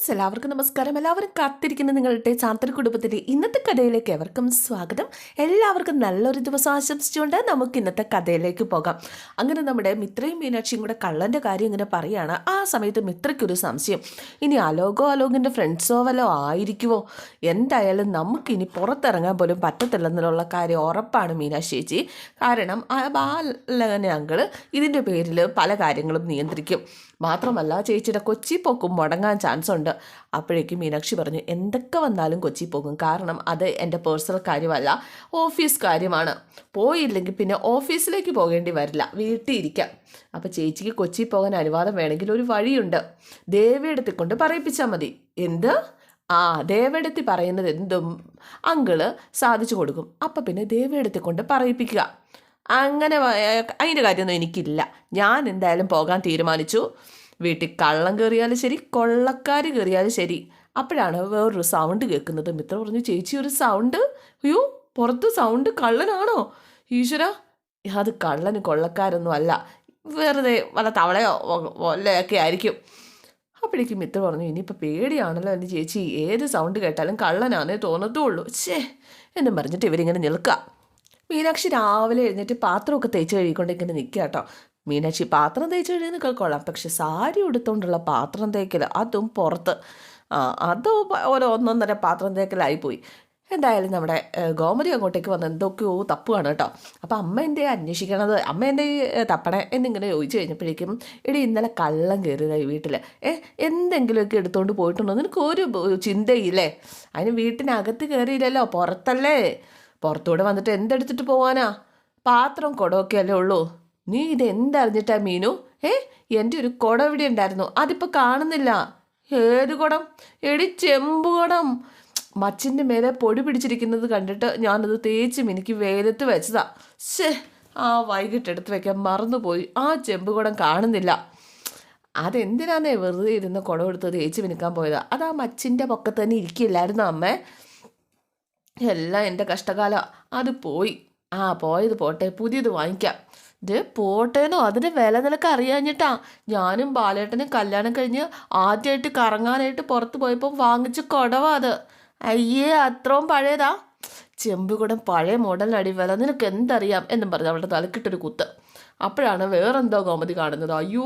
Friends എല്ലാവർക്കും നമസ്കാരം. എല്ലാവരും കാത്തിരിക്കുന്ന നിങ്ങളുടെ ചാന്തർ കുടുംബത്തിന്റെ ഇന്നത്തെ കഥയിലേക്ക് എവർക്കും സ്വാഗതം. എല്ലാവർക്കും നല്ലൊരു ദിവസം ആശംസിച്ചുകൊണ്ട് നമുക്ക് ഇന്നത്തെ കഥയിലേക്ക് പോകാം. അങ്ങനെ നമ്മുടെ മിത്രയും മീനാക്ഷിയും കൂടെ കള്ളന്റെ കാര്യം ഇങ്ങനെ പറയുകയാണ് ആ സമയത്ത് മിത്രയ്ക്കൊരു സംശയം. ഇനി അലോകോ അലോകിന്റെ ഫ്രണ്ട്സോ വല്ലോ ആയിരിക്കുമോ എന്തായാലും നമുക്കിനി പുറത്തിറങ്ങാൻ പോലും പറ്റത്തില്ലെന്നുള്ള കാര്യം ഉറപ്പാണ് മീനാക്ഷി ചേച്ചി. കാരണം ആ അങ്കിൾ ഇതിന്റെ പേരിൽ പല കാര്യങ്ങളും നിയന്ത്രിക്കും. മാത്രമല്ല ചേച്ചിയുടെ കൊച്ചി പോക്കും മുടങ്ങാൻ ചാൻസ് ഉണ്ട്. അപ്പോഴേക്കും മീനാക്ഷി പറഞ്ഞു എന്തൊക്കെ വന്നാലും കൊച്ചി പോകും. കാരണം അത് എന്റെ പേഴ്സണൽ കാര്യമല്ല ഓഫീസ് കാര്യമാണ്. പോയില്ലെങ്കിൽ പിന്നെ ഓഫീസിലേക്ക് പോകേണ്ടി വരില്ല. വീട്ടിൽ ഇരിക്കാം. അപ്പോൾ ചേച്ചിക്ക് കൊച്ചി പോകാൻ അനുവാദം വേണമെങ്കിൽ ഒരു വഴിയുണ്ട്. ദേവിയെടുത്തി കൊണ്ട് പറയിപ്പിച്ചാൽ മതി. എന്ത്? ആ ദേവയെടുത്തി പറയുന്നത് എന്തും അങ്കിൾ സാധിച്ചു കൊടുക്കും. അപ്പം പിന്നെ ദേവയെടുത്തി കൊണ്ട് പറയിപ്പിക്കുക. അങ്ങനെ അതിന്റെ കാര്യമൊന്നും എനിക്കില്ല. ഞാൻ എന്തായാലും പോകാൻ തീരുമാനിച്ചു. വീട്ടിൽ കള്ളം കയറിയാലും ശരി കൊള്ളക്കാർ കയറിയാലും ശരി. അപ്പോഴാണ് വേറൊരു സൗണ്ട് കേൾക്കുന്നത്. മിത്ര പറഞ്ഞു ചേച്ചി ഒരു സൗണ്ട് അയ്യോ പുറത്ത് സൗണ്ട് കള്ളനാണോ? ഈശ്വര അത് കള്ളന് കൊള്ളക്കാരൊന്നും അല്ല. വെറുതെ വല്ല തവളയോ വല്ലയൊക്കെ ആയിരിക്കും. അപ്പോഴേക്കും മിത്ര പറഞ്ഞു ഇനിയിപ്പോൾ പേടിയാണല്ലോ എന്റെ ചേച്ചി. ഏത് സൗണ്ട് കേട്ടാലും കള്ളനാന്നേ തോന്നത്തുള്ളൂ. ഛേ എന്നും പറഞ്ഞിട്ട് ഇവരിങ്ങനെ നിൽക്കുക. മീനാക്ഷി രാവിലെ എഴുന്നേറ്റ് പാത്രമൊക്കെ തേച്ച് കഴുകിക്കൊണ്ട് ഇങ്ങനെ നിൽക്കുക കേട്ടോ മീനാക്ഷി പാത്രം തേച്ച് കഴുകുന്നൊക്കെ കൊള്ളാം. പക്ഷെ സാരി ഉടുത്തുകൊണ്ടുള്ള പാത്രം തേക്കൽ അതും പുറത്ത്. അത് ഓരോ ഒന്നൊന്നര പാത്രം തേക്കലായിപ്പോയി എന്തായാലും നമ്മുടെ ഗോമതി അങ്ങോട്ടേക്ക് വന്ന് എന്തൊക്കെയോ തപ്പുകയാണ് കേട്ടോ അപ്പോൾ അമ്മ എന്റെ അന്വേഷിക്കണത്? അമ്മ എന്റെ തപ്പണേ എന്നിങ്ങനെ ചോദിച്ചു കഴിഞ്ഞപ്പോഴേക്കും എടി ഇന്നലെ കള്ളം കയറിയതായി വീട്ടിൽ ഏ എന്തെങ്കിലുമൊക്കെ എടുത്തുകൊണ്ട് പോയിട്ടുണ്ടോ? നിനക്ക് ഒരു ചിന്തയില്ലേ? അതിന് വീട്ടിനകത്ത് കയറിയില്ലല്ലോ പുറത്തല്ലേ? പുറത്തൂടെ വന്നിട്ട് എന്തെടുത്തിട്ട് പോവാനാ? പാത്രം കുടമൊക്കെ അല്ലേ ഉള്ളൂ. നീ ഇത് എന്തറിഞ്ഞിട്ടാ മീനു? ഏ എന്റെ ഒരു കുടം ഇവിടെ ഉണ്ടായിരുന്നു. അതിപ്പോൾ കാണുന്നില്ല. ഏത് കുടം? എടി ചെമ്പ് കുടം. മച്ചിന്റെ മേലെ പൊടി പിടിച്ചിരിക്കുന്നത് കണ്ടിട്ട് ഞാനത് തേച്ച് മിനിക്ക് വേലത്ത് വെച്ചതാ. ശേ ആ വൈകിട്ട് എടുത്ത് വെക്കാൻ മറന്നുപോയി. ആ ചെമ്പ് കുടം കാണുന്നില്ല. അതെന്തിനാന്നേ വെറുതെ ഇരുന്ന് കുടം എടുത്ത് തേച്ച് മിനുക്കാൻ പോയതാ? അത് ആ മച്ചിന്റെ പൊക്കത്ത് തന്നെ ഇരിക്കില്ലായിരുന്നു അമ്മേ? എല്ലാം എന്റെ കഷ്ടകാലം. അത് പോയി. ആ പോയത് പോട്ടെ. പുതിയത് വാങ്ങിക്കാം. ഇത് പോട്ടേന്നോ? അതിന്റെ വില നിനക്ക് അറിയാഞ്ഞിട്ടാ. ഞാനും ബാലേട്ടനും കല്യാണം കഴിഞ്ഞ് ആദ്യമായിട്ട് കറങ്ങാനായിട്ട് പുറത്ത് പോയപ്പോൾ വാങ്ങിച്ച കുടവാ അത്. അയ്യേ അത്രയും പഴയതാ. ചെമ്പുകുടം പഴയ മോഡലിനടി വില നിനക്ക് എന്തറിയാം? എന്നും പറഞ്ഞ് അവളുടെ തലക്കിട്ടൊരു കുത്ത്. അപ്പോഴാണ് വേറെന്തോ കോമതി കാണുന്നത്. അയ്യോ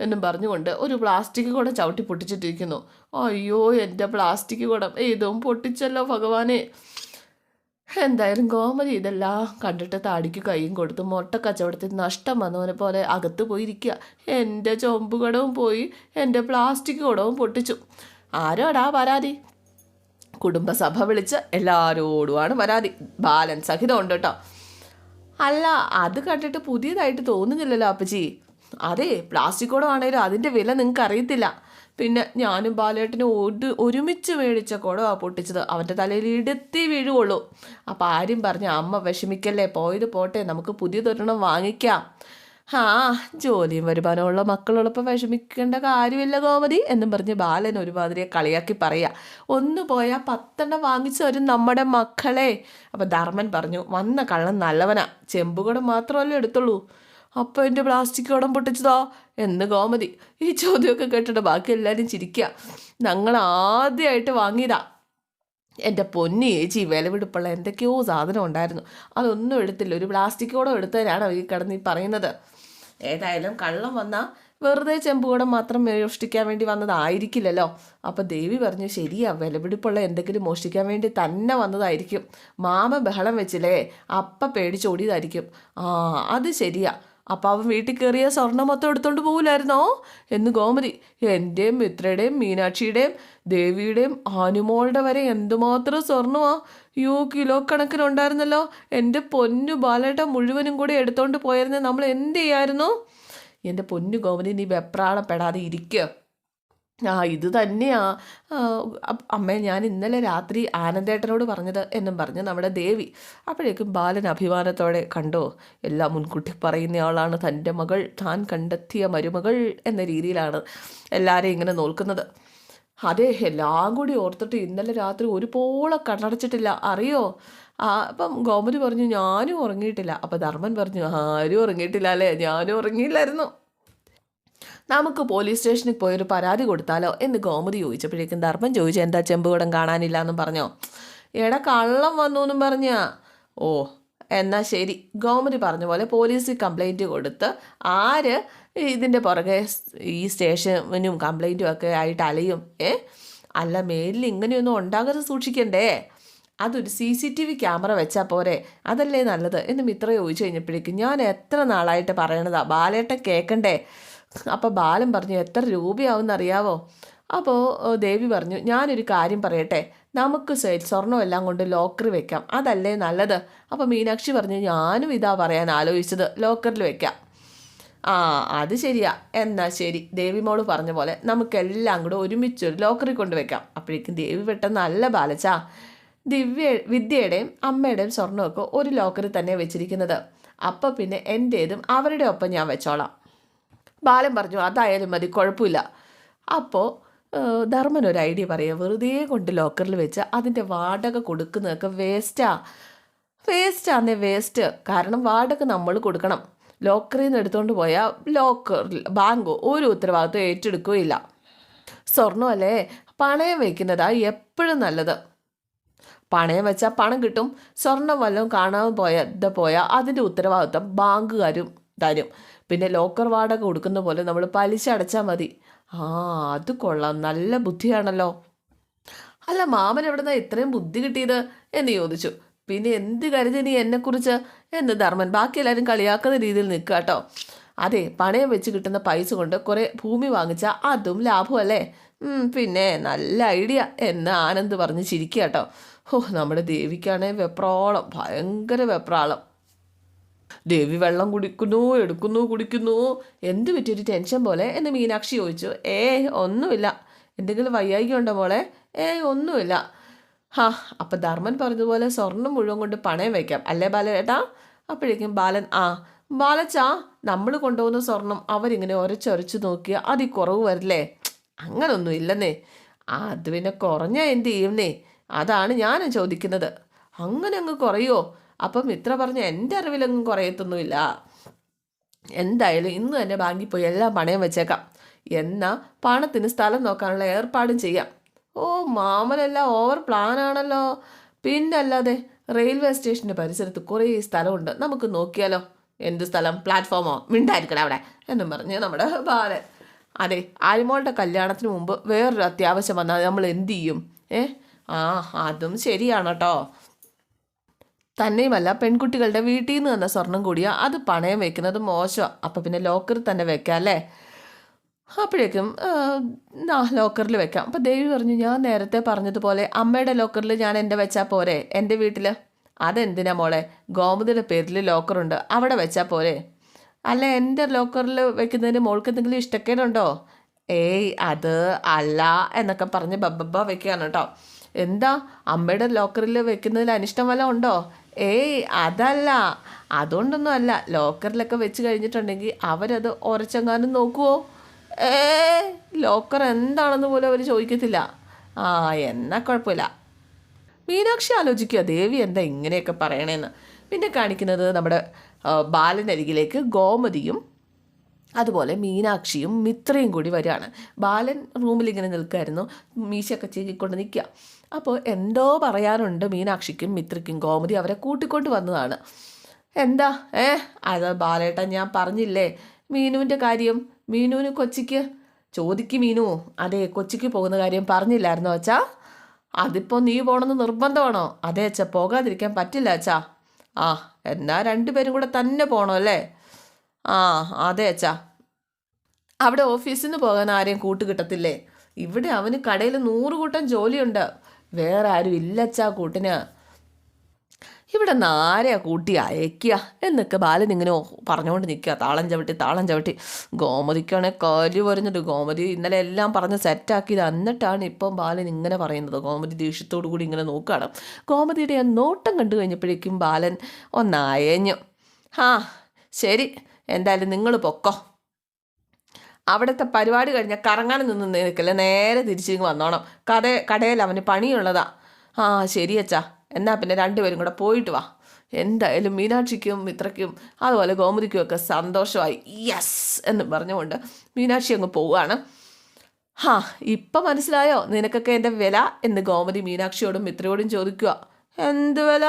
എന്നും പറഞ്ഞുകൊണ്ട് ഒരു പ്ലാസ്റ്റിക് കുടം ചവിട്ടി പൊട്ടിച്ചിട്ടിരിക്കുന്നു. അയ്യോ എന്റെ പ്ലാസ്റ്റിക് കുടം. ഏതും പൊട്ടിച്ചല്ലോ ഭഗവാനെ. എന്തായാലും കോമതി ഇതെല്ലാം കണ്ടിട്ട് താടിക്ക് കൈയും കൊടുത്ത് മുട്ട കച്ചവടത്തിൽ നഷ്ടം വന്നവനെ പോലെ അകത്ത് പോയിരിക്കുക. എന്റെ ചൊമ്പ് കുടവും പോയി എന്റെ പ്ലാസ്റ്റിക് കുടവും പൊട്ടിച്ചു. ആരോടാ പരാതി? കുടുംബസഭ വിളിച്ച് എല്ലാവരോടുമാണ് പരാതി. ബാലൻ സഹിതം ഉണ്ട് കേട്ടോ. അല്ല അത് കണ്ടിട്ട് പുതിയതായിട്ട് തോന്നുന്നില്ലല്ലോ അപ്പച്ചി. അതെ പ്ലാസ്റ്റിക് ആണേലും അതിന്റെ വില നിങ്ങൾക്ക് അറിയത്തില്ല. പിന്നെ ഞാനും ബാലേട്ടനും ഒരു ഒരുമിച്ച് മേടിച്ച കുടമാണ് പൊട്ടിച്ചത്. അവന്റെ തലയിൽ ഇടുത്തി വീഴുവുള്ളൂ. അപ്പോൾ ആരും പറഞ്ഞു അമ്മ വിഷമിക്കല്ലേ പോയത് പോട്ടെ നമുക്ക് പുതിയതൊരെണ്ണം വാങ്ങിക്കാം. ആ ജോലിയും വരുമാനമുള്ള മക്കളുള്ളപ്പോൾ വിഷമിക്കേണ്ട കാര്യമില്ല ഗോമതി എന്നും പറഞ്ഞ് ബാലൻ ഒരുമാതിരിയെ കളിയാക്കി പറയുക ഒന്ന് പോയാൽ പത്തെണ്ണം വാങ്ങിച്ചു വരും നമ്മുടെ മക്കളെ. അപ്പോൾ ധർമ്മൻ പറഞ്ഞു വന്ന കള്ളൻ നല്ലവനാ. ചെമ്പുകുടം മാത്രമല്ലേ എടുത്തുള്ളൂ. അപ്പോൾ എന്റെ പ്ലാസ്റ്റിക് കടം പൊട്ടിച്ചതോ? എന്ന് ഗോമതി ഈ ചോദ്യമൊക്കെ കേട്ടിട്ട് ബാക്കി എല്ലാവരും ചിരിക്കുക ഞങ്ങൾ ആദ്യമായിട്ട് വാങ്ങിയതാ. എന്റെ പൊന്നി ചേച്ചി വിലപിടിപ്പുള്ള എന്തൊക്കെയോ സാധനം ഉണ്ടായിരുന്നു. അതൊന്നും എടുത്തില്ല. ഒരു പ്ലാസ്റ്റിക് കൂടെ എടുത്തതിനാണ് ഈ കിടന്ന് പറയുന്നത്. ഏതായാലും കള്ളം വന്നാൽ വെറുതെ ചെമ്പുകൂടം മാത്രം മോഷ്ടിക്കാൻ വേണ്ടി വന്നതായിരിക്കില്ലല്ലോ. അപ്പോൾ ദേവി പറഞ്ഞു ശരിയാ വിലപിടിപ്പുള്ള എന്തെങ്കിലും മോഷ്ടിക്കാൻ വേണ്ടി തന്നെ വന്നതായിരിക്കും. മാമ ബഹളം വെച്ചില്ലേ? അപ്പ പേടിച്ചോടിയതായിരിക്കും ആ അത് ശരിയാ. അപ്പം അവൻ വീട്ടിൽ കയറിയ സ്വർണം മൊത്തം എടുത്തോണ്ട് പോകില്ലായിരുന്നോ എന്ന് ഗോമതി എന്റെയും മിത്രയുടെയും മീനാക്ഷിയുടെയും ദേവിയുടെയും ആനുമോളുടെ വരെ എന്തുമാത്രം സ്വർണമാ യോ കിലോ കണക്കിനുണ്ടായിരുന്നല്ലോ എന്റെ പൊന്നു ബാലേട്ട മുഴുവനും കൂടെ എടുത്തോണ്ട് പോയിരുന്നെ നമ്മൾ എന്ത് ചെയ്യായിരുന്നു? എന്റെ പൊന്നു ഗോമതി നീ വെപ്രാളപ്പെടാതെ ഇരിക്കുക ആ ഇത് തന്നെയാ. അമ്മേ ഞാൻ ഇന്നലെ രാത്രി ആനന്ദേട്ടനോട് പറഞ്ഞത് എന്നും പറഞ്ഞ് നമ്മുടെ ദേവി. അപ്പോഴേക്കും ബാലൻ അഭിമാനത്തോടെ കണ്ടോ എല്ലാം മുൻകൂട്ടി പറയുന്നയാളാണ് തന്റെ മകൾ. താൻ കണ്ടെത്തിയ മരുമകൾ എന്ന രീതിയിലാണ് എല്ലാവരെയും ഇങ്ങനെ നോക്കുന്നത്. അതെ എല്ലാം കൂടി ഓർത്തിട്ട് ഇന്നലെ രാത്രി ഒരു പോളെ കണ്ണടച്ചിട്ടില്ല. അറിയോ? ആ അപ്പം ഗോമതി പറഞ്ഞു ഞാനും ഉറങ്ങിയിട്ടില്ല. അപ്പം ധർമ്മൻ പറഞ്ഞു ആരും ഉറങ്ങിയിട്ടില്ല അല്ലേ? ഞാനും ഉറങ്ങിയില്ലായിരുന്നു. നമുക്ക് പോലീസ് സ്റ്റേഷനിൽ പോയി ഒരു പരാതി കൊടുത്താലോ എന്ന് ഗോമതി ചോദിച്ചപ്പോഴേക്കും ധർമ്മം ചോദിച്ചു എന്താ ചെമ്പുകടം കാണാനില്ല എന്നും പറഞ്ഞോ? എടാ കള്ളം വന്നു എന്നും പറഞ്ഞ? ഓ എന്നാൽ ശരി. ഗോമതി പറഞ്ഞ പോലെ പോലീസിൽ കംപ്ലൈന്റ് കൊടുത്ത് ആര് ഇതിന്റെ പുറകെ ഈ സ്റ്റേഷനും കംപ്ലൈന്റും ഒക്കെ ആയിട്ട് അലയും? ഏ? അല്ല മേലിൽ ഇങ്ങനെയൊന്നും ഉണ്ടാകാതെ സൂക്ഷിക്കണ്ടേ? അതൊരു C C T V camera വെച്ചാൽ പോരെ? അതല്ലേ നല്ലത്? എന്ന് മിത്ര ചോദിച്ചു കഴിഞ്ഞപ്പോഴേക്കും ഞാൻ എത്ര നാളായിട്ട് പറയണതാ? ബാലേട്ടൻ കേൾക്കണ്ടേ അപ്പോൾ ബാലൻ പറഞ്ഞു എത്ര രൂപയാവും അറിയാവോ? അപ്പോൾ ദേവി പറഞ്ഞു ഞാനൊരു കാര്യം പറയട്ടെ. നമുക്ക് സ്വർണം എല്ലാം കൊണ്ട് ലോക്കറിൽ വെക്കാം. അതല്ലേ നല്ലത്? അപ്പോൾ മീനാക്ഷി പറഞ്ഞു ഞാനും ഇതാ പറയാൻ ആലോചിച്ചത്. ലോക്കറിൽ വെക്കാം. ആ അത് ശരിയാ. എന്നാൽ ശരി. ദേവി ദേവിമോൾ പറഞ്ഞ പോലെ നമുക്കെല്ലാം കൂടെ ഒരുമിച്ച് ഒരു ലോക്കറിൽ ലോക്കറി കൊണ്ടുവയ്ക്കാം അപ്പോഴേക്കും ദേവി പെട്ടെന്ന് നല്ല ബാലച്ചാ. ദിവ്യ വിദ്യയുടെയും അമ്മയുടെയും സ്വർണമൊക്കെ ഒരു ലോക്കറിൽ തന്നെ വെച്ചിരിക്കുന്നത്. അപ്പോൾ പിന്നെ എന്റേതും അവരുടെ ഒപ്പം ഞാൻ വെച്ചോളാം. ബാലൻ പറഞ്ഞു അതായാലും മതി കുഴപ്പമില്ല. അപ്പോൾ ധർമ്മൻ ഒരു ഐഡിയ പറയുക വെറുതെ കൊണ്ട് ലോക്കറിൽ വെച്ച് അതിന്റെ വാടക കൊടുക്കുന്നതൊക്കെ വേസ്റ്റാ. വേസ്റ്റാന്നേ വേസ്റ്റ് കാരണം വാടക നമ്മൾ കൊടുക്കണം. ലോക്കറിൽ നിന്ന് എടുത്തുകൊണ്ട് പോയാൽ ലോക്കറിൽ ബാങ്കോ ഒരു ഉത്തരവാദിത്വം ഏറ്റെടുക്കുകയില്ല. സ്വർണമല്ലേ പണയം വയ്ക്കുന്നതാ എപ്പോഴും നല്ലത്. പണയം വെച്ചാൽ പണം കിട്ടും സ്വർണം വല്ലതും കാണാൻ പോയ പോയാൽ അതിന്റെ ഉത്തരവാദിത്വം ബാങ്കുകാരും തരും. പിന്നെ ലോക്കർ വാടക കൊടുക്കുന്ന പോലെ നമ്മൾ പലിശ അടച്ചാൽ മതി. ആ അത് കൊള്ളാം. നല്ല ബുദ്ധിയാണല്ലോ. അല്ല മാമൻ എവിടുന്ന ഇത്രയും ബുദ്ധി കിട്ടിയത് എന്ന് ചോദിച്ചു. പിന്നെ എന്ത് കരുതി നീ എന്നെക്കുറിച്ച്? എന്ന് ധർമ്മൻ ബാക്കി എല്ലാവരും കളിയാക്കുന്ന രീതിയിൽ നിൽക്കുക കേട്ടോ. അതെ പണയം വെച്ച് കിട്ടുന്ന പൈസ കൊണ്ട് കുറേ ഭൂമി വാങ്ങിച്ചാൽ അതും ലാഭമല്ലേ പിന്നെ നല്ല ഐഡിയ എന്ന് ആനന്ദ് പറഞ്ഞ് ചിരിക്കുക കേട്ടോ. ഓ നമ്മുടെ ദേവിക്കാണേ വെപ്രോളം. ഭയങ്കര വെപ്രാളം. ദേവി വെള്ളം കുടിക്കുന്നു എടുക്കുന്നു കുടിക്കുന്നു. എന്ത് പറ്റിയൊരു ടെൻഷൻ പോലെ. എന്ന് മീനാക്ഷി ചോദിച്ചു. ഏ ഒന്നുമില്ല. എന്തെങ്കിലും വയ്യായിക ഉണ്ടോ മോളെ? ഏ ഒന്നുമില്ല. ഹാ അപ്പം ധർമ്മൻ പറഞ്ഞതുപോലെ സ്വർണം മുഴുവൻ കൊണ്ട് പണയം വയ്ക്കാം അല്ലേ ബാലേട്ടാ അപ്പോഴേക്കും ബാലൻ ആ ബാലച്ചാ നമ്മൾ കൊണ്ടുപോകുന്ന സ്വർണം അവരിങ്ങനെ ഒരച്ചൊരച്ച് നോക്കിയാൽ അതി കുറവ് വരില്ലേ? അങ്ങനൊന്നും ഇല്ലെന്നേ. അത് പിന്നെ കുറഞ്ഞ എന്ത് ചെയ്യുന്നേ അതാണ് ഞാനും ചോദിക്കുന്നത്. അങ്ങനെ അങ്ങ് കുറയോ? അപ്പം ഇത്ര പറഞ്ഞ എന്റെ അറിവിലൊന്നും കുറയത്തൊന്നുമില്ല. എന്തായാലും ഇന്ന് തന്നെ ബാങ്കിൽ പോയി എല്ലാം പണയം വെച്ചേക്കാം. എന്നാൽ പണത്തിന് സ്ഥലം നോക്കാനുള്ള ഏർപ്പാടും ചെയ്യാം. ഓ മാമനെല്ലാം ഓവർ പ്ലാനാണല്ലോ പിന്നല്ലാതെ റെയിൽവേ സ്റ്റേഷന്റെ പരിസരത്ത് കുറേ സ്ഥലമുണ്ട്. നമുക്ക് നോക്കിയാലോ. എന്ത് സ്ഥലം? പ്ലാറ്റ്ഫോമോ? മിണ്ടായിരിക്കണം അവിടെ. എന്നും പറഞ്ഞ് നമ്മുടെ ബാലൻ. അതെ ആലിമോളുടെ കല്യാണത്തിന് മുമ്പ് വേറൊരു അത്യാവശ്യം വന്നാൽ നമ്മൾ എന്ത് ചെയ്യും? ഏ? ആ അതും ശരിയാണ് കേട്ടോ. തന്നെയുമല്ല പെൺകുട്ടികളുടെ വീട്ടിൽ നിന്ന് തന്നെ സ്വർണം കൂടിയാൽ അത് പണയം വെക്കുന്നത് മോശമാണ് അപ്പം പിന്നെ ലോക്കറിൽ തന്നെ വെക്കാം അല്ലേ? അപ്പോഴേക്കും ലോക്കറിൽ വെക്കാം. അപ്പം ദേവി പറഞ്ഞു ഞാൻ നേരത്തെ പറഞ്ഞതുപോലെ അമ്മയുടെ ലോക്കറിൽ ഞാൻ എന്റെ വെച്ചാൽ പോരെ? എന്റെ വീട്ടിൽ അതെന്തിനാ മോളെ? ഗോമതിയുടെ പേരിൽ ലോക്കറുണ്ട്. അവിടെ വെച്ചാൽ പോരെ? അല്ല എന്റെ ലോക്കറിൽ വെക്കുന്നതിന് മോൾക്ക് എന്തെങ്കിലും ഇഷ്ടക്കേടുണ്ടോ? ഏയ് അത് അല്ല എന്നൊക്കെ പറഞ്ഞ് ബബ്ബ വെക്കുകയാണ് കേട്ടോ. എന്താ? അമ്മയുടെ ലോക്കറിൽ വെക്കുന്നതിൽ അനിഷ്ടം വല്ല ഉണ്ടോ? ഏയ് അതല്ല. അതുകൊണ്ടൊന്നും അല്ല ലോക്കറിലൊക്കെ വെച്ച് കഴിഞ്ഞിട്ടുണ്ടെങ്കിൽ അവരത് ഉറച്ചെങ്ങാനും നോക്കുമോ ഏ ലോക്കർ എന്താണെന്ന് പോലും അവർ ചോദിക്കത്തില്ല. ആ എന്നാ കുഴപ്പമില്ല. മീനാക്ഷി ആലോചിക്കുക. ദേവി എന്താ ഇങ്ങനെയൊക്കെ പറയണേന്ന്. പിന്നെ കാണിക്കുന്നത് നമ്മുടെ ബാലനരികിലേക്ക് ഗോമതിയും അതുപോലെ മീനാക്ഷിയും മിത്രയും കൂടി വരികയാണ്. ബാലൻ റൂമിൽ ഇങ്ങനെ നിൽക്കുമായിരുന്നു മീശയൊക്കെ ചീകിക്കൊണ്ട് നിൽക്കുക. അപ്പോൾ എന്തോ പറയാനുണ്ട് മീനാക്ഷിക്കും മിത്രയ്ക്കും. ഗോമതി അവരെ കൂട്ടിക്കൊണ്ട് വന്നതാണ്. എന്താ? ഏ? അത് ബാലേട്ടൻ ഞാൻ പറഞ്ഞില്ലേ? മീനുവിന്റെ കാര്യം? മീനുവിന് കൊച്ചിക്ക്? ചോദിക്ക് മീനു. അതെ കൊച്ചിക്ക് പോകുന്ന കാര്യം പറഞ്ഞില്ലായിരുന്നോ അച്ഛാ? അതിപ്പോൾ നീ പോകണമെന്ന് നിർബന്ധമാണോ? അതെ അച്ഛാ പോകാതിരിക്കാൻ പറ്റില്ല അച്ഛാ. ആ എന്നാൽ രണ്ടുപേരും കൂടെ തന്നെ പോകണോ അല്ലേ? ആ അതെ അച്ഛാ. അവിടെ ഓഫീസിൽ നിന്ന് പോകാൻ ആരെയും കൂട്ടുകിട്ടത്തില്ലേ? ഇവിടെ അവന് കടയിൽ നൂറ് കൂട്ടം ജോലിയുണ്ട്. വേറെ ആരും ഇല്ലച്ചാ കൂട്ടിന്. ഇവിടെ നിന്ന് ആരെയാ കൂട്ടി അയക്കുക എന്നൊക്കെ ബാലൻ ഇങ്ങനെ പറഞ്ഞുകൊണ്ട് നിൽക്കുക. താളം ചവിട്ടി താളം ചവിട്ടി. ഗോമതിക്കാണെ കലി വരുന്നുണ്ട്. ഗോമതി ഇന്നലെ എല്ലാം പറഞ്ഞ് സെറ്റാക്കിയത് എന്നിട്ടാണ് ഇപ്പം ബാലൻ ഇങ്ങനെ പറയുന്നത്. ഗോമതി ദേഷ്യത്തോടു കൂടി ഇങ്ങനെ നോക്കുകയാണ്. ഗോമതിയുടെ ആ നോട്ടം കണ്ടു കഴിഞ്ഞപ്പോഴേക്കും ബാലൻ ഒന്നയഞ്ഞു ആ ശരി. എന്തായാലും നിങ്ങൾ പൊക്കോ. അവിടുത്തെ പരിപാടി കഴിഞ്ഞാൽ കറങ്ങാൻ നിന്ന് നിൽക്കില്ല നേരെ തിരിച്ചിങ്ങ് വന്നോണം. കട കടയിൽ അവന് പണിയുള്ളതാ. ആ ശരി അച്ഛാ. എന്നാൽ പിന്നെ രണ്ടുപേരും കൂടെ പോയിട്ട് വാ. എന്തായാലും മീനാക്ഷിക്കും മിത്രയ്ക്കും അതുപോലെ ഗോമതിക്കും ഒക്കെ സന്തോഷമായി. യെസ് എന്ന് പറഞ്ഞുകൊണ്ട് മീനാക്ഷി അങ്ങ് പോവുകയാണ് ഹാ ഇപ്പം മനസ്സിലായോ? നിനക്കൊക്കെ എന്റെ വില? എന്ന് ഗോമതി മീനാക്ഷിയോടും മിത്രയോടും ചോദിക്കുക എന്ത് വില?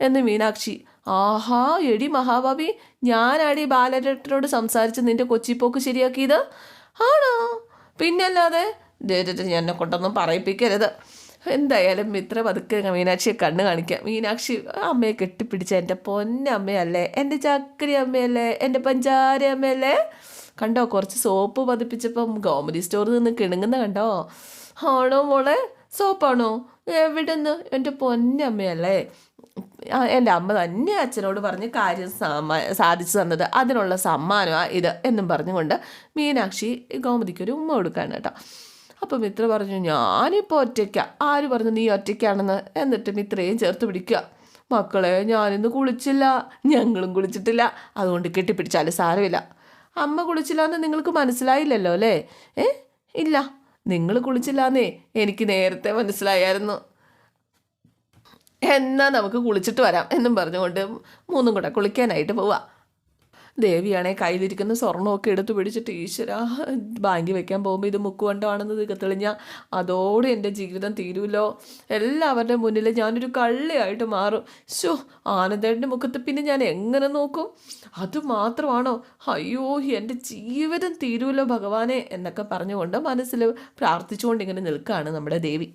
എന്ന് മീനാക്ഷി. ആഹാ എടി മഹാഭാവി. ഞാനാടി ബാലരട്ടനോട് സംസാരിച്ച് നിന്റെ കൊച്ചിപ്പോക്ക് ശരിയാക്കിയത്? ആണോ? പിന്നല്ലാതെ? ഞാൻ എന്നെ കൊണ്ടൊന്നും പറയിപ്പിക്കരുത്. എന്തായാലും ഇത്ര പതുക്കെ മീനാക്ഷിയെ കണ്ണ് കാണിക്കാം. മീനാക്ഷി അമ്മയെ കെട്ടിപ്പിടിച്ച എന്റെ പൊന്നമ്മയല്ലേ എന്റെ ചക്കരി അമ്മയല്ലേ? എന്റെ പഞ്ചാര അമ്മയല്ലേ? കണ്ടോ കുറച്ച് സോപ്പ് പതിപ്പിച്ചപ്പം ഗോമതി സ്റ്റോറിൽ നിന്ന് കിണുങ്ങുന്ന കണ്ടോ? ആണോ മോളെ? സോപ്പാണോ? എവിടെ നിന്ന് എന്റെ പൊന്നമ്മയല്ലേ എന്റെ അമ്മ തന്നെ അച്ഛനോട് പറഞ്ഞ് കാര്യം സാധിച്ചു തന്നത്. അതിനുള്ള സമ്മാനമാണ് ഇത് എന്നും പറഞ്ഞുകൊണ്ട് മീനാക്ഷി ഗോമതിക്ക് ഒരു ഉമ്മ കൊടുക്കാണ് കേട്ടോ. അപ്പം മിത്ര പറഞ്ഞു ഞാനിപ്പോൾ ഒറ്റയ്ക്ക. ആര് പറഞ്ഞു നീ ഒറ്റയ്ക്കാണെന്ന്? എന്നിട്ട് മിത്രയും ചേർത്ത് പിടിക്കുക. മക്കളെ ഞാനിന്ന് കുളിച്ചില്ല. ഞങ്ങളും കുളിച്ചിട്ടില്ല. അതുകൊണ്ട് കെട്ടിപ്പിടിച്ചാലും സാരമില്ല. അമ്മ കുളിച്ചില്ല എന്ന് നിങ്ങൾക്ക് മനസ്സിലായില്ലല്ലോ അല്ലേ? ഏ? ഇല്ല. നിങ്ങൾ കുളിച്ചില്ലാന്നേ എനിക്ക് നേരത്തെ മനസ്സിലായായിരുന്നു. എന്നാൽ നമുക്ക് കുളിച്ചിട്ട് വരാം എന്നും പറഞ്ഞുകൊണ്ട് മൂന്നും കൂടെ കുളിക്കാനായിട്ട് പോവാ. ദേവിയാണെ കയ്യിലിരിക്കുന്ന സ്വർണമൊക്കെ എടുത്തു പിടിച്ചിട്ട് ഈശ്വര ബാങ്കിൽ വെക്കാൻ പോകുമ്പോൾ ഇത് മുക്കുകൊണ്ടാണെന്ന് തെളിഞ്ഞാൽ അതോടെ എന്റെ ജീവിതം തീരുമല്ലോ എല്ലാവരുടെ മുന്നിൽ ഞാനൊരു കള്ളിയായിട്ട് മാറും. ശോ ആനന്ദേട്ടന്റെ മുഖത്ത് പിന്നെ ഞാൻ എങ്ങനെ നോക്കും? അതുമാത്രമാണോ അയ്യോ എന്റെ ജീവിതം തീരുമല്ലോ ഭഗവാനെ എന്നൊക്കെ പറഞ്ഞുകൊണ്ട് മനസ്സിൽ പ്രാർത്ഥിച്ചുകൊണ്ട് ഇങ്ങനെ നിൽക്കുകയാണ് നമ്മുടെ ദേവി.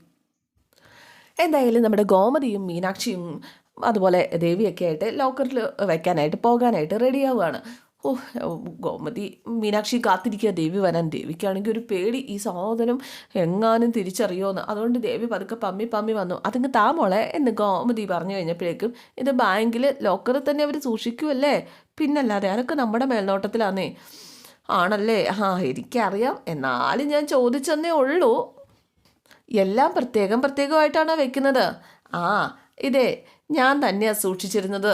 എന്തായാലും നമ്മുടെ ഗോമതിയും മീനാക്ഷിയും അതുപോലെ ദേവിയൊക്കെ ആയിട്ട് ലോക്കറിൽ വയ്ക്കാനായിട്ട് പോകാനായിട്ട് റെഡിയാവുകയാണ്. ഓ ഗോമതി മീനാക്ഷി കാത്തിരിക്കുക. ദേവി വരാൻ ദേവിക്കാണെങ്കിൽ ഒരു പേടി. ഈ സഹോദരം എങ്ങാനും തിരിച്ചറിയുമെന്ന് അതുകൊണ്ട് ദേവി പതുക്കെ പമ്മി പമ്മി വന്നു. അതിങ്ങ് താ മോളെ എന്ന് ഗോമതി പറഞ്ഞു കഴിഞ്ഞപ്പോഴേക്കും ഇത് ബാങ്കിൽ ലോക്കറിൽ തന്നെ അവർ സൂക്ഷിക്കുമല്ലേ പിന്നല്ലാതെ അതൊക്കെ നമ്മുടെ മേൽനോട്ടത്തിലാന്നേ. ആണല്ലേ? ആ എനിക്കറിയാം. എന്നാലും ഞാൻ ചോദിച്ചെന്നേ ഉള്ളൂ. എല്ലാം പ്രത്യേകം പ്രത്യേകമായിട്ടാണോ വെക്കുന്നത്. ആ ഇതേ ഞാൻ തന്നെയാണ് സൂക്ഷിച്ചിരുന്നത്.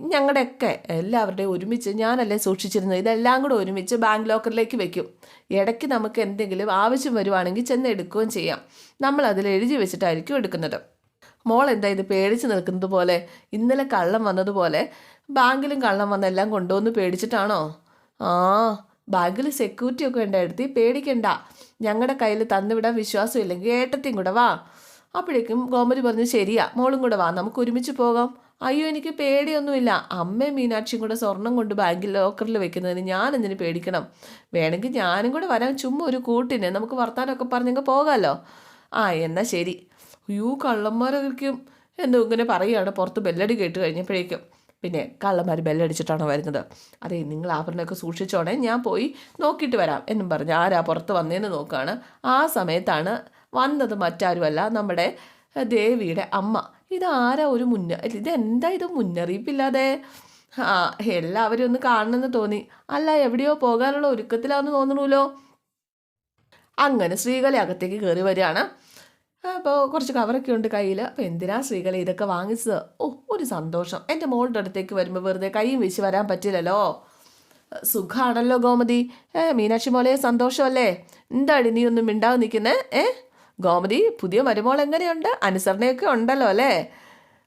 ഞങ്ങളുടെയൊക്കെ എല്ലാവരുടെയും ഒരുമിച്ച് ഞാനല്ലേ സൂക്ഷിച്ചിരുന്നത്. ഇതെല്ലാം കൂടെ ഒരുമിച്ച് ബാങ്ക് ലോക്കറിലേക്ക് വെക്കും. ഇടയ്ക്ക് നമുക്ക് എന്തെങ്കിലും ആവശ്യം വരുവാണെങ്കിൽ ചെന്ന് എടുക്കുകയും ചെയ്യാം. നമ്മൾ അതിൽ എഴുതി വെച്ചിട്ടായിരിക്കും എടുക്കുന്നത്. മോൾ എന്താ ഇത് പേടിച്ച് നിൽക്കുന്നത് പോലെ? ഇന്നലെ കള്ളം വന്നതുപോലെ ബാങ്കിലും കള്ളം വന്നെല്ലാം കൊണ്ടുവന്ന് പേടിച്ചിട്ടാണോ? ആ ബാഗിൽ സെക്യൂരിറ്റി ഒക്കെ ഉണ്ടായിരുത്തി പേടിക്കണ്ട. ഞങ്ങളുടെ കയ്യിൽ തന്നുവിടാൻ വിശ്വാസം ഇല്ലെങ്കിൽ ഏട്ടത്തെയും കൂടെ വാ. അപ്പോഴേക്കും ഗോമതി പറഞ്ഞു ശരിയാ മോളും കൂടെ വാ നമുക്ക് ഒരുമിച്ച് പോകാം. അയ്യോ എനിക്ക് പേടിയൊന്നുമില്ല. അമ്മയും മീനാക്ഷിയും കൂടെ സ്വർണം കൊണ്ട് ബാങ്കിൽ ലോക്കറിൽ വെക്കുന്നതിന് ഞാൻ എന്തിനു പേടിക്കണം? വേണമെങ്കിൽ ഞാനും കൂടെ വരാൻ ചുമ്മാ ഒരു കൂട്ടിന്. നമുക്ക് വർത്താനമൊക്കെ പറഞ്ഞെങ്കിൽ പോകാമല്ലോ ആ എന്നാൽ ശരി. അയ്യോ കള്ളന്മാരൊക്കെ എന്തോ ഇങ്ങനെ പറയുകയാണ് പുറത്ത് ബെല്ലടി കേട്ട് കഴിഞ്ഞപ്പോഴേക്കും. പിന്നെ കള്ളന്മാർ ബെല്ലടിച്ചിട്ടാണോ വരുന്നത്? അതെ നിങ്ങൾ ആഭരണമൊക്കെ സൂക്ഷിച്ചോണേ ഞാൻ പോയി നോക്കിയിട്ട് വരാം എന്നും പറഞ്ഞ് ആരാ പുറത്ത് വന്നതെന്ന് നോക്കുകയാണ് ആ സമയത്താണ് വന്നത് മറ്റാരുമല്ല നമ്മുടെ ദേവിയുടെ അമ്മ. ഇതാരാ ഒരു മുന്ന ഇതെന്താ ഇത് മുന്നറിയിപ്പില്ലാതെ? ആ എല്ലാവരും ഒന്ന് കാണണമെന്ന് തോന്നി. അല്ല എവിടെയോ പോകാനുള്ള ഒരുക്കത്തിലാന്ന് തോന്നണമല്ലോ അങ്ങനെ ശ്രീകല അകത്തേക്ക് കയറി വരികയാണ്. അപ്പോൾ കുറച്ച് കവറൊക്കെ ഉണ്ട് കയ്യിൽ അപ്പോൾ എന്തിനാ സ്ത്രീകളെ ഇതൊക്കെ വാങ്ങിച്ചത്? ഓ ഒരു സന്തോഷം. എന്റെ മോളുടെ അടുത്തേക്ക് വരുമ്പോൾ വെറുതെ കൈയും വീശി വരാൻ പറ്റില്ലല്ലോ. സുഖമാണല്ലോ ഗോമതി. ഏ മീനാക്ഷി മോളെ സന്തോഷമല്ലേ? എന്താടി നീ ഒന്നും മിണ്ടാതെ നിൽക്കുന്നേ ഏ ഗോമതി പുതിയ മരുമോൾ എങ്ങനെയുണ്ട്? അനുസരണയൊക്കെ ഉണ്ടല്ലോ അല്ലേ?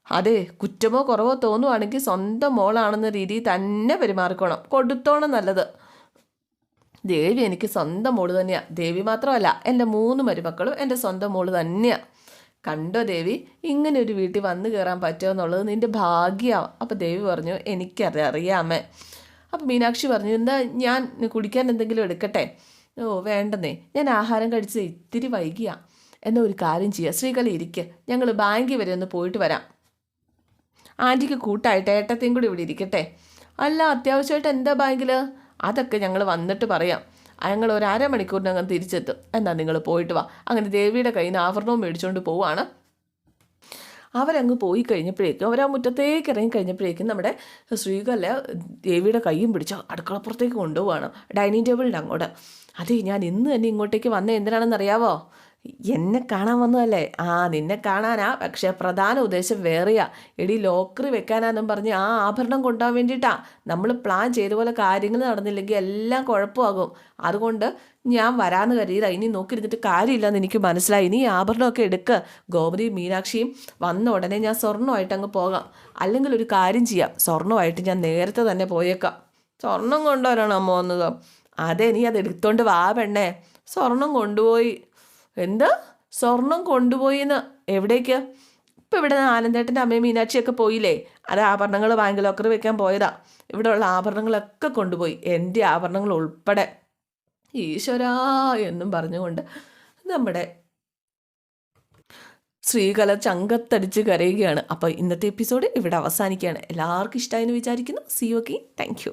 അതെ കുറ്റമോ കുറവോ തോന്നുവാണെങ്കിൽ സ്വന്തം മോളാണെന്ന രീതിയിൽ തന്നെ പെരുമാറിക്കോണം. കൊടുത്തോണം നല്ലത്. ദേവി എനിക്ക് സ്വന്തം മോൾ തന്നെയാണ് ദേവി മാത്രമല്ല എന്റെ മൂന്ന് മരുമക്കളും എന്റെ സ്വന്തം മോൾ തന്നെയാണ് കണ്ടോ ദേവി? ഇങ്ങനെ ഒരു വീട്ടിൽ വന്നു കയറാൻ പറ്റുമോ എന്നുള്ളത് നിന്റെ ഭാഗ്യമാണ് അപ്പോൾ ദേവി പറഞ്ഞു എനിക്കറിയാം അറിയാമേ. അപ്പോൾ മീനാക്ഷി പറഞ്ഞു എന്താ ഞാൻ കുടിക്കാൻ എന്തെങ്കിലും എടുക്കട്ടെ? ഓ വേണ്ടെന്നേ. ഞാൻ ആഹാരം കഴിച്ചത് ഇത്തിരി വൈകിയാ. എന്നാൽ ഒരു കാര്യം ചെയ്യുക ശ്രീകല ഇരിക്കുക ഞങ്ങൾ ബാങ്കിൽ വരെ ഒന്ന് പോയിട്ട് വരാം. ആന്റിക്ക് കൂട്ടായിട്ട് ഏട്ടത്തെയും കൂടി ഇവിടെ ഇരിക്കട്ടെ. അല്ല അത്യാവശ്യമായിട്ട് എന്താ ബാങ്കിൽ അതൊക്കെ ഞങ്ങൾ വന്നിട്ട് പറയാം. ഞങ്ങൾ ഒരു അരമണിക്കൂറിനകം തിരിച്ചെത്തും. എന്നാൽ നിങ്ങൾ പോയിട്ട് വാ. അങ്ങനെ ദേവിയുടെ കയ്യിൽ നിന്ന് ആഭരണവും മേടിച്ചുകൊണ്ട് പോവുകയാണ് അവരങ്ങ് പോയി കഴിഞ്ഞപ്പോഴേക്കും അവരാ മുറ്റത്തേക്ക് ഇറങ്ങി കഴിഞ്ഞപ്പോഴേക്കും നമ്മുടെ ശ്രീകല ദേവിയുടെ കൈയും പിടിച്ച് അടുക്കളപ്പുറത്തേക്ക് കൊണ്ടുപോവാണ്. ഡൈനിങ് ടേബിളിന്റെ അങ്ങോട്ട്. അതേ ഞാൻ ഇന്ന് തന്നെ ഇങ്ങോട്ടേക്ക് വന്നത് എന്തിനാണെന്ന് അറിയാവോ എന്നെ കാണാൻ വന്നതല്ലേ? ആ നിന്നെ കാണാനാ. പക്ഷേ പ്രധാന ഉദ്ദേശം വേറെയാ. എടി ലോക്കറി വെക്കാനാന്നും പറഞ്ഞ് ആ ആഭരണം കൊണ്ടുപോകാൻ വേണ്ടിയിട്ടാ. നമ്മൾ പ്ലാൻ ചെയ്ത പോലെ കാര്യങ്ങൾ നടന്നില്ലെങ്കിൽ എല്ലാം കുഴപ്പമാകും. അതുകൊണ്ട് ഞാൻ വരാമെന്ന് കരുതിയതാ. ഇനി നോക്കിയിരുന്നിട്ട് കാര്യമില്ലെന്ന് എനിക്ക് മനസ്സിലായി. ഇനി ആഭരണമൊക്കെ എടുക്കുക ഗോപതിയും മീനാക്ഷിയും വന്ന ഉടനെ ഞാൻ സ്വർണമായിട്ട് അങ്ങ് പോകാം. അല്ലെങ്കിൽ ഒരു കാര്യം ചെയ്യാം. സ്വർണമായിട്ട് ഞാൻ നേരത്തെ തന്നെ പോയേക്കാം. സ്വർണം കൊണ്ടുവരണം അമ്മ വന്നത്. അതെ നീ അത് എടുത്തോണ്ട് വാ പെണ്ണേ. സ്വർണം കൊണ്ടുപോയി. എന്താ? സ്വർണം കൊണ്ടുപോയിന്ന്. എവിടേക്ക്? ഇപ്പം ഇവിടെ ആനന്ദേട്ടന്റെ അമ്മയും മീനാക്ഷിയൊക്കെ പോയില്ലേ? അത് ആഭരണങ്ങൾ ബാങ്ക് ലോക്കർ വെക്കാൻ പോയതാ. ഇവിടെയുള്ള ആഭരണങ്ങളൊക്കെ കൊണ്ടുപോയി. എന്റെ ആഭരണങ്ങൾ ഉൾപ്പെടെ. ഈശ്വരാ എന്നും പറഞ്ഞുകൊണ്ട് നമ്മുടെ ശ്രീകല ചങ്കത്തടിച്ച് കരയുകയാണ്. അപ്പോൾ ഇന്നത്തെ എപ്പിസോഡ് ഇവിടെ അവസാനിക്കുകയാണ്. എല്ലാവർക്കും ഇഷ്ടമായെന്ന് വിചാരിക്കുന്നു. C okay thank you